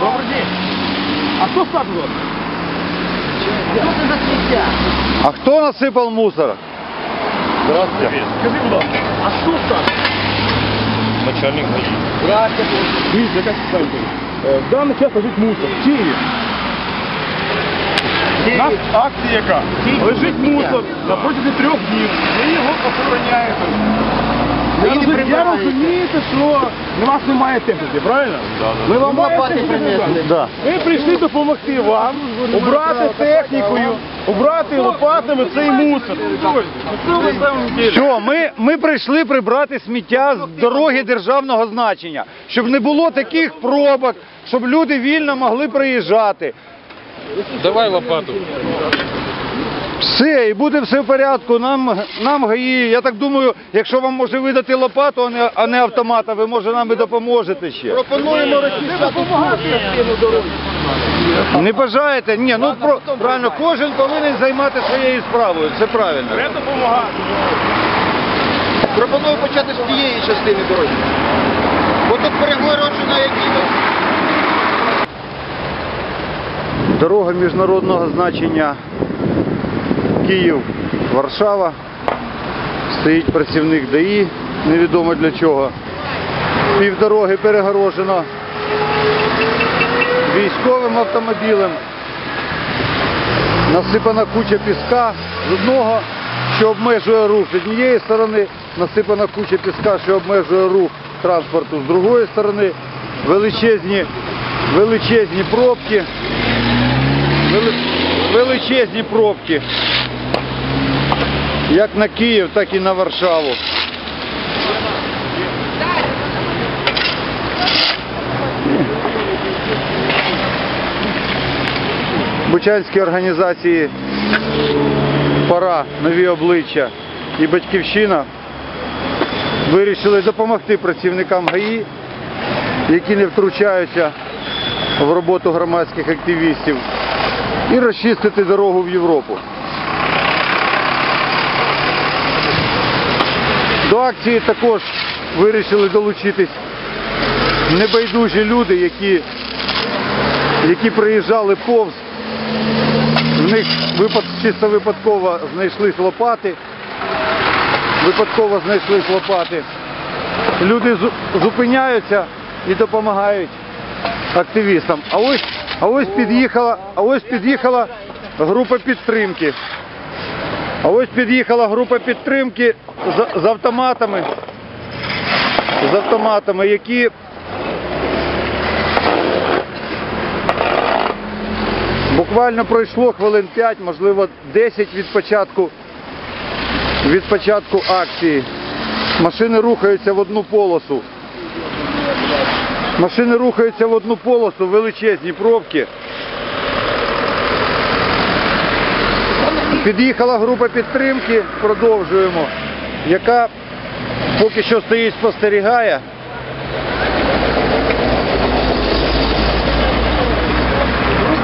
Добрый день. А кто статус? Что ты за сміття? А хто насипав мусор? Здравствуйте. Скажи, будь ласка, а що статус? Начальник ГАИ. Здрасте. Дивіться, яка ситуація. Е, В даний час лежить мусор. В Києві. У нас акція яка? Лежить мусор на протязі трьох днів. Ви Розумієте, що у вас немає техніки, правильно? Ми вам принесли. Да. Ми прийшли допомогти вам убрати технікою, убрати лопатами цей мусор. Що ми, ми прийшли прибрати сміття з дороги державного значення, щоб не було таких пробок, щоб люди вільно могли проїжджати. Давай лопату. Все, і буде все в порядку. Нам, нам ГАІ, я так думаю, якщо вам може видати лопату, а не, а не автомата, ви може нам і допоможете ще. Пропонуємо допомагати цьому дорозі. Не бажаєте? Ні, ну про, правильно, кожен повинен займати своєю справою, це правильно. Треба допомагати. Пропоную почати з тієї частини дороги. Бо тут перегороджена якісь. Дорога міжнародного значення Київ-Варшава. Стоїть працівник ДАІ, невідомо для чого. Півдороги перегорожено військовим автомобілем. Насипана куча піска з одного, що обмежує рух з однієї сторони, насипана куча піска, що обмежує рух транспорту з другої сторони, величезні, величезні пробки. Величезні пробки. Як на Київ, так і на Варшаву. Бучанській організації Пора, нові обличчя і Батьківщина вирішили допомогти працівникам ГАІ, які не втручаються в роботу громадських активістів і розчистити дорогу в Європу. До акції також вирішили долучитись небайдужі люди, які, які приїжджали повз. В них випад, чисто випадково знайшлись лопати. Випадково знайшлись лопати. Люди зупиняються і допомагають активістам. А ось, а ось під'їхала, а ось під'їхала група підтримки. А ось під'їхала група підтримки з, з автоматами, з автоматами, які буквально пройшло хвилин 5, можливо 10 від початку, від початку акції. Машини рухаються в одну полосу. Машини рухаються в одну полосу, величезні пробки. Під'їхала група підтримки, продовжуємо, яка поки що стоїть спостерігає.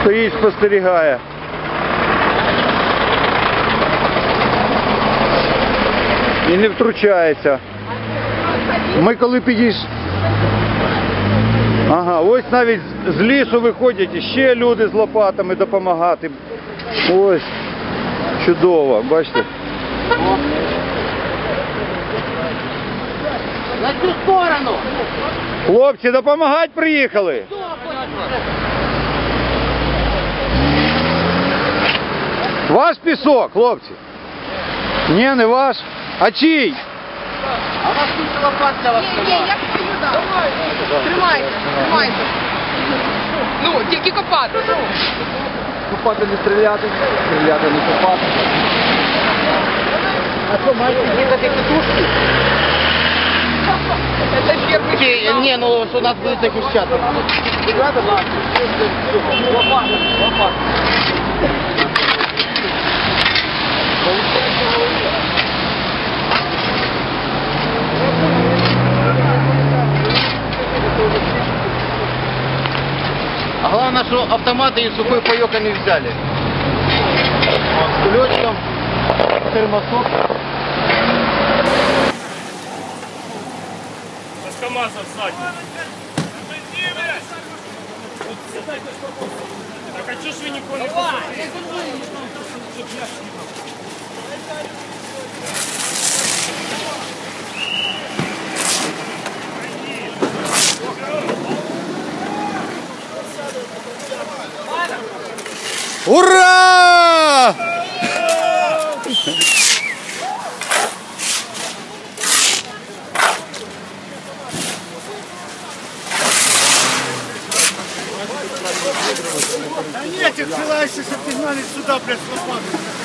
Стоїть спостерігає. І не втручається. Ми коли підійшли. Ага, ось навіть з лісу виходять іще люди з лопатами допомагати. Ось. Чудово, бачите? На цю сторону. Хлопці, допомагати приїхали. Ваш пісок, хлопці? Ні, не ваш. А чий? А у нас тут лопат для вас Ні, ні, я стою, так. Тримайте, тримайте. Ну, тільки копати. Купати не стріляти, стріляти не купати. А що, мають їхати катушки? Це фірми. Ні, ну що нас будуть захищати. Лопата, лопата. Главное, что автоматы и сухой паек они взяли. С кулечком, термосок. С КамАЗа сзади. Так а чого ж ніколи не Ура! Да нет, их желающих, чтобы ты знали сюда, блядь, лопаты.